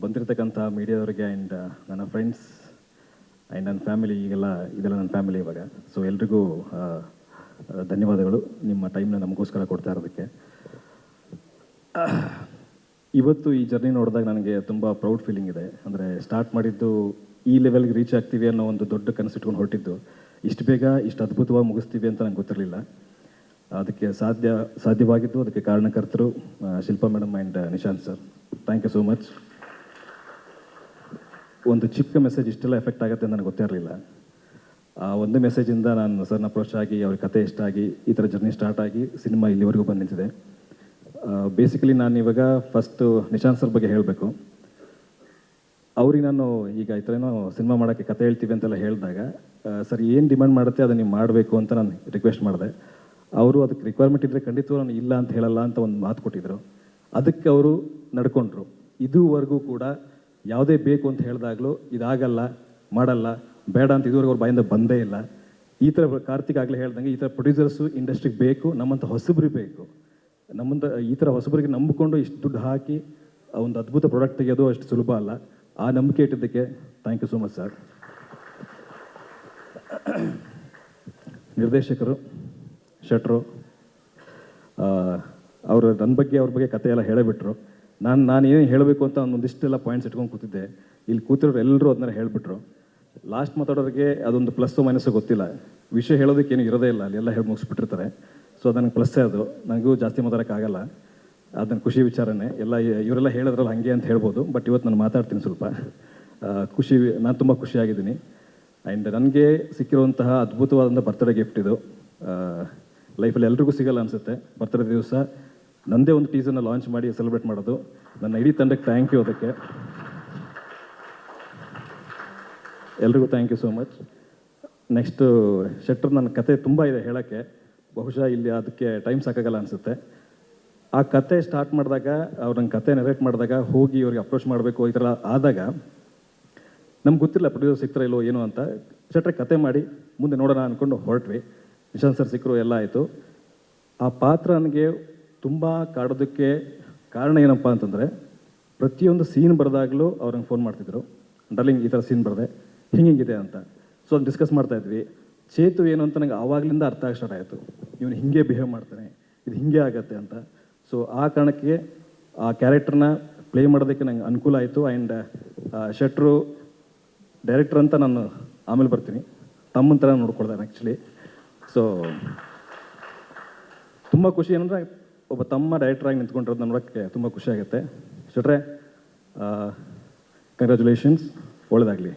ಬಂದಿರತಕ್ಕಂಥ ಮೀಡಿಯಾದವರಿಗೆ ಆ್ಯಂಡ್ ನನ್ನ ಫ್ರೆಂಡ್ಸ್ ಆ್ಯಂಡ್ ನನ್ನ ಫ್ಯಾಮಿಲಿ ಈಗೆಲ್ಲ ಇದೆಲ್ಲ ನನ್ನ ಫ್ಯಾಮಿಲಿ ಇವಾಗ. ಸೊ ಎಲ್ರಿಗೂ ಆ, ಆ, ಧನ್ಯವಾದಗಳು ನಿಮ್ಮ ಟೈಮ್ನ ನಮಗೋಸ್ಕರ ಕೊಡ್ತಾ ಇರೋದಕ್ಕೆ. ಇವತ್ತು ಈ ಜರ್ನಿ ನೋಡಿದಾಗ ನನಗೆ ತುಂಬ ಪ್ರೌಡ್ ಫೀಲಿಂಗ್ ಇದೆ. ಅಂದರೆ ಸ್ಟಾರ್ಟ್ ಮಾಡಿದ್ದು ಈ ಲೆವೆಲ್ಗೆ ರೀಚ್ ಆಗ್ತೀವಿ ಅನ್ನೋ ಒಂದು ದೊಡ್ಡ ಕನಸು ಇಟ್ಕೊಂಡು ಹೊರಟಿದ್ದು. ಇಷ್ಟು ಬೇಗ ಇಷ್ಟು ಅದ್ಭುತವಾಗಿ ಮುಗಿಸ್ತೀವಿ ಅಂತ ನಂಗೆ ಗೊತ್ತಿರಲಿಲ್ಲ. ಅದಕ್ಕೆ ಸಾಧ್ಯ ಸಾಧ್ಯವಾಗಿದ್ದು ಅದಕ್ಕೆ ಕಾರಣಕರ್ತರು Shilpa madam and Nishant sir thank you so much ಒಂದು ಚಿಕ್ಕ ಮೆಸೇಜ್ ಇಷ್ಟೆಲ್ಲ ಎಫೆಕ್ಟ್ ಆಗುತ್ತೆ ಅಂತ ನನಗೆ ಗೊತ್ತಿರಲಿಲ್ಲ ಆ, ಒಂದು ಮೆಸೇಜಿಂದ ನಾನು ಸರ್ನ ಅಪ್ರೋಚ್ ಆಗಿ ಅವ್ರ ಕತೆ ಇಷ್ಟ ಆಗಿ, ಈ ಥರ ಜರ್ನಿ ಸ್ಟಾರ್ಟ್ ಆಗಿ ಸಿನಿಮಾ ಇಲ್ಲಿವರೆಗೂ ಬಂದು ನಿಂತಿದೆ ಬೇಸಿಕಲಿ ನಾನು ಇವಾಗ ಫಸ್ಟು ನಿಶಾಂತ್ ಸರ್ ಬಗ್ಗೆ ಹೇಳಬೇಕು. ಅವ್ರಿಗೆ ನಾನು ಈಗ ಈ ಥರ ಏನೋ ಸಿನಿಮಾ ಮಾಡೋಕ್ಕೆ ಕತೆ ಹೇಳ್ತೀವಿ ಅಂತೆಲ್ಲ ಹೇಳಿದಾಗ ಸರ್, ಏನು ಡಿಮ್ಯಾಂಡ್ ಮಾಡುತ್ತೆ? ಅದನ್ನು ನೀವು ಮಾಡಬೇಕು ಅಂತ ನಾನು ರಿಕ್ವೆಸ್ಟ್ ಮಾಡಿದೆ. ಅವರು ಅದಕ್ಕೆ ರಿಕ್ವೈರ್ಮೆಂಟ್ ಇದ್ದರೆ ಖಂಡಿತ ನಾನು ಇಲ್ಲ ಅಂತ ಹೇಳಲ್ಲ ಅಂತ ಒಂದು ಮಾತು ಕೊಟ್ಟಿದ್ದರು ಅದಕ್ಕೆ ಅವರು ನಡ್ಕೊಂಡ್ರು. ಇದುವರೆಗೂ ಕೂಡ ಯಾವುದೇ ಬೇಕು ಅಂತ ಹೇಳಿದಾಗಲೂ ಇದಾಗಲ್ಲ, ಮಾಡಲ್ಲ, ಬೇಡ ಅಂತ ಇದುವರೆಗೂ ಅವ್ರ ಬಾಯಿಂದ ಬಂದೇ ಇಲ್ಲ. ಈ ಥರ ಕಾರ್ತಿಕ್ ಆಗಲೇ ಹೇಳ್ದಂಗೆ ಈ ಥರ ಪ್ರೊಡ್ಯೂಸರ್ಸು ಇಂಡಸ್ಟ್ರಿಗೆ ಬೇಕು, ನಮ್ಮಂಥ ಹೊಸಬ್ರಿಗೆ ಬೇಕು. ನಮ್ಮಂಥ ಈ ಥರ ಹೊಸಬ್ರಿಗೆ ನಂಬಿಕೊಂಡು ಇಷ್ಟು ದುಡ್ಡು ಹಾಕಿ ಒಂದು ಅದ್ಭುತ ಪ್ರಾಡಕ್ಟ್ ತೆಗೆಯೋದು ಅಷ್ಟು ಸುಲಭ ಅಲ್ಲ. ಆ ನಂಬಿಕೆ ಇಟ್ಟಿದ್ದಕ್ಕೆ thank you so much sir ನಿರ್ದೇಶಕರು, ಶೆಟ್ರು ಅವರು ನನ್ನ ಬಗ್ಗೆ, ಅವ್ರ ಬಗ್ಗೆ ಕತೆ ಎಲ್ಲ ಹೇಳಿಬಿಟ್ರು. ನಾನು ನಾನು ಏನು ಹೇಳಬೇಕು ಅಂತ ಒಂದಿಷ್ಟೆಲ್ಲ ಪಾಯಿಂಟ್ಸ್ ಇಟ್ಕೊಂಡು ಕೂತಿದ್ದೆ. ಇಲ್ಲಿ ಕೂತಿರೋರು ಎಲ್ಲರೂ ಅದನ್ನ ಹೇಳಿಬಿಟ್ರು. ಲಾಸ್ಟ್ ಮಾತಾಡೋರಿಗೆ ಅದೊಂದು ಪ್ಲಸ್ಸು ಮೈನಸ್ಸು ಗೊತ್ತಿಲ್ಲ. ವಿಷಯ ಹೇಳೋದಕ್ಕೆ ಏನು ಇರೋದೇ ಇಲ್ಲ ಅಲ್ಲೆಲ್ಲ ಹೇಳಿ ಮುಗಿಸ್ಬಿಟ್ಟಿರ್ತಾರೆ. ಸೊ ಅದನ್ನು ಪ್ಲಸ್ಸೇ ಅದು. ನನಗೂ ಜಾಸ್ತಿ ಮಾತಾಡೋಕ್ಕಾಗಲ್ಲ ಅದನ್ನು ಖುಷಿ ವಿಚಾರನೇ. ಎಲ್ಲ ಇವರೆಲ್ಲ ಹೇಳಿದ್ರಲ್ಲ ಹಾಗೆ ಅಂತ ಹೇಳ್ಬೋದು ಬಟ್ ಇವತ್ತು ನಾನು ಮಾತಾಡ್ತೀನಿ ಸ್ವಲ್ಪ. ಖುಷಿ, ನಾನು ತುಂಬ ಖುಷಿಯಾಗಿದ್ದೀನಿ. ಆ್ಯಂಡ್ ನನಗೆ ಸಿಕ್ಕಿರುವಂತಹ ಅದ್ಭುತವಾದಂಥ ಬರ್ತ್ಡೇ ಗಿಫ್ಟ್ ಇದು. ಲೈಫಲ್ಲಿ ಎಲ್ರಿಗೂ ಸಿಗಲ್ಲ ಅನಿಸುತ್ತೆ. ಬರ್ತ್ಡೇ ದಿವಸ ನನ್ನದೇ ಒಂದು ಟೀಸರ್ನ ಲಾಂಚ್ ಮಾಡಿ ಸೆಲೆಬ್ರೇಟ್ ಮಾಡೋದು. ನನ್ನ ಇಡೀ ತಂಡಕ್ಕೆ ಥ್ಯಾಂಕ್ ಯು ಅದಕ್ಕೆ. ಎಲ್ರಿಗೂ thank you so much next ಶೆಟ್ರ್ ನನ್ನ ಕತೆ ತುಂಬ ಇದೆ ಹೇಳೋಕ್ಕೆ. ಬಹುಶಃ ಇಲ್ಲಿ ಅದಕ್ಕೆ ಟೈಮ್ ಸಾಕಾಗಲ್ಲ ಅನಿಸುತ್ತೆ. ಆ ಕತೆ ಸ್ಟಾರ್ಟ್ ಮಾಡಿದಾಗ ಅವ್ರು ನನ್ನ ಕತೆ ನೆರೇಟ್ ಮಾಡಿದಾಗ, ಹೋಗಿ ಅವ್ರಿಗೆ ಅಪ್ರೋಚ್ ಮಾಡಬೇಕು, ಈ ಥರ ಆದಾಗ, ನಮ್ಗೆ ಗೊತ್ತಿಲ್ಲ ಪ್ರೊಡ್ಯೂಸರ್ ಸಿಗ್ತಾರ ಇಲ್ಲೋ ಏನೋ ಅಂತ. ಶೆಟ್ರೆ ಕತೆ ಮಾಡಿ, ಮುಂದೆ ನೋಡೋಣ ಅಂದ್ಕೊಂಡು ಹೊರಟ್ವಿ. ನಿಶಾಂತ್ ಸರ್ ಸಿಕ್ಕರು ಎಲ್ಲ ಆಯಿತು. ಆ ಪಾತ್ರ ನನಗೆ ತುಂಬ ಕಾಡೋದಕ್ಕೆ ಕಾರಣ ಏನಪ್ಪ ಅಂತಂದರೆ, ಪ್ರತಿಯೊಂದು ಸೀನ್ ಬರೆದಾಗಲೂ ಅವ್ರು ನಂಗೆ ಫೋನ್ ಮಾಡ್ತಿದ್ರು. ಡರ್ಲಿಂಗ್ ಈ ಥರ ಸೀನ್ ಬರೆದೆ. ಹಿಂಗಿದೆ ಅಂತ. ಸೊ ಅದನ್ನು ಡಿಸ್ಕಸ್ ಮಾಡ್ತಾ ಇದ್ವಿ. ಚೇತು ಏನು ಅಂತ ನನಗೆ ಆವಾಗಲಿಂದ ಅರ್ಥ ಆಗ ಸ್ಟಾರ್ಟ್ ಆಯಿತು. ಇವನು ಹಿಂಗೆ ಬಿಹೇವ್ ಮಾಡ್ತಾನೆ. ಇದು ಹಿಂಗೆ ಆಗತ್ತೆ ಅಂತ. ಸೊ ಆ ಕಾರಣಕ್ಕೆ ಆ ಕ್ಯಾರೆಕ್ಟರ್ನ ಪ್ಲೇ ಮಾಡೋದಕ್ಕೆ ನಂಗೆ ಅನುಕೂಲ ಆಯಿತು. ಆ್ಯಂಡ್ ಶೆಟ್ರು ಡೈರೆಕ್ಟರ್ ಅಂತ ನಾನು ಆಮೇಲೆ ಬರ್ತೀನಿ. ತಮ್ಮನ ಥರ ನೋಡ್ಕೊಳ್ತಾನೆ ಆ್ಯಕ್ಚುಲಿ ಸೊ ತುಂಬ ಖುಷಿ ಏನಂದರೆ ಒಬ್ಬ ತಮ್ಮ ಡೈರೆಕ್ಟರಾಗಿ ನಿಂತ್ಕೊಂಡಿರೋದು ನೋಡೋಕ್ಕೆ ತುಂಬ ಖುಷಿಯಾಗುತ್ತೆ ಶಟ್ರೆ ಕಂಗ್ರ್ಯಾಚುಲೇಷನ್ಸ್ ಒಳ್ಳೆಯದಾಗಲಿ